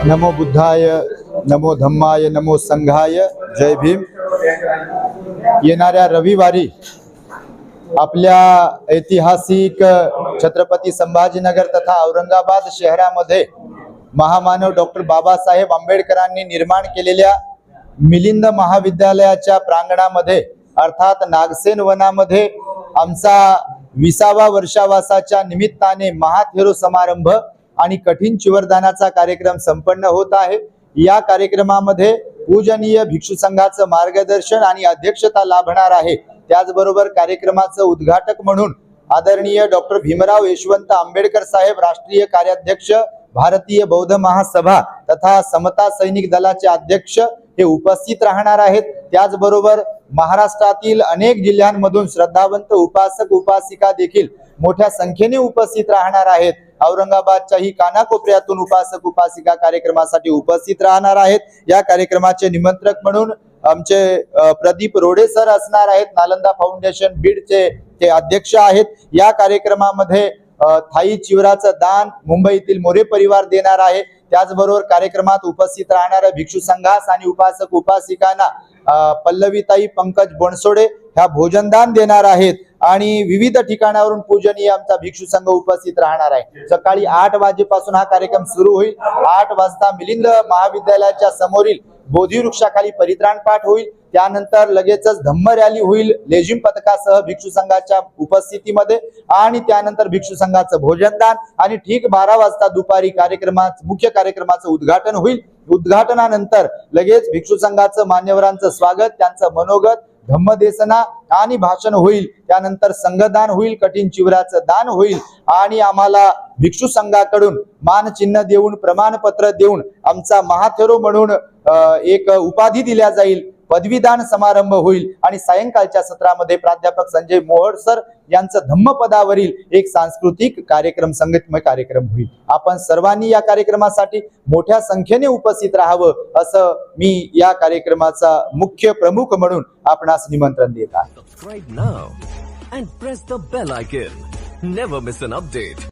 नमो बुद्धाय नमो धम्माय नमो संघाय जय भीम. येणाऱ्या रविवारी आपल्या ऐतिहासिक छत्रपती संभाजीनगर तथा औरंगाबाद शहरामध्ये महामानव डॉक्टर बाबासाहेब आंबेडकरांनी निर्माण केलेल्या मिलिंद महाविद्यालयाच्या प्रांगणामध्ये अर्थात नागसेन वनामध्ये आमचा विसावा वर्षावासाच्या निमित्ताने महाथेरो समारंभ आणि कठीण चिवरदानाचा कार्यक्रम संपन्न होत आहे. या कार्यक्रमामध्ये पूजनीय भिक्षू संघाचं मार्गदर्शन आणि अध्यक्षता लाभणार आहे. त्याचबरोबर कार्यक्रमाचं उद्घाटक म्हणून आदरणीय डॉक्टर भीमराव यशवंत आंबेडकर साहेब राष्ट्रीय कार्याध्यक्ष भारतीय बौद्ध महासभा तथा समता सैनिक दलाचे अध्यक्ष हे उपस्थित राहणार आहेत. त्याचबरोबर महाराष्ट्रातील अनेक जिल्ह्यांमधून श्रद्धावंत उपासक उपासिका देखील मोठ्या संख्येने उपस्थित राहणार आहेत. औरंगाबादच्याही कानाकोपऱ्यातून उपासक उपासिका कार्यक्रमासाठी उपस्थित राहणार आहेत. या कार्यक्रमाचे निमंत्रक म्हणून आमचे प्रदीप रोडे सर असणार आहेत. नालंदा फाउंडेशन बीडचे ते अध्यक्ष आहेत. या कार्यक्रमामध्ये थाई चिवराचं दान मुंबईतील मोरे परिवार देणार आहे. त्याचबरोबर कार्यक्रमात उपस्थित राहणाऱ्या भिक्षू संघास आणि उपासक उपासिकांना पल्लवीताई पंकज बनसोडे ह्या भोजनदान देणार आहेत. आणि विविध ठिकाणावरून पूजनीय आमचा भिक्षू संघ उपस्थित राहणार आहे. सकाळी आठ वाजेपासून हा कार्यक्रम सुरू होईल. आठ वाजता मिलिंद महाविद्यालयाच्या समोरील बोधी वृक्षाखाली परित्राण पाठ होईल. त्यानंतर लगेचच धम्म रॅली होईल लेझिम पथकासह भिक्षू संघाच्या उपस्थितीमध्ये आणि त्यानंतर भिक्षू संघाचं भोजनदान आणि ठीक बारा वाजता दुपारी कार्यक्रमात मुख्य कार्यक्रमाचं उद्घाटन होईल. उद्घाटनानंतर लगेच भिक्षू संघाचं मान्यवरांचं स्वागत त्यांचं मनोगत धम्मदेसना आणि भाषण होईल त्यानंतर संघदान होईल कठीण चिवराचं दान होईल आणि आम्हाला भिक्षू संघाकडून मानचिन्ह देऊन प्रमाणपत्र देऊन आमचा महाथेरो म्हणून एक उपाधी दिल्या जाईल. पदवीदान समारंभ होईल आणि सायंकाळच्या सत्रामध्ये प्राध्यापक संजय मोहड सर यांचं धम्मपदावरील एक सांस्कृतिक कार्यक्रम संगीतमय कार्यक्रम होईल आपण सर्वांनी या कार्यक्रमासाठी मोठ्या संख्येने उपस्थित राहावं असं मी या कार्यक्रमाचा मुख्य प्रमुख म्हणून आपणास निमंत्रण देत आहे and press the bell icon. Never miss an update.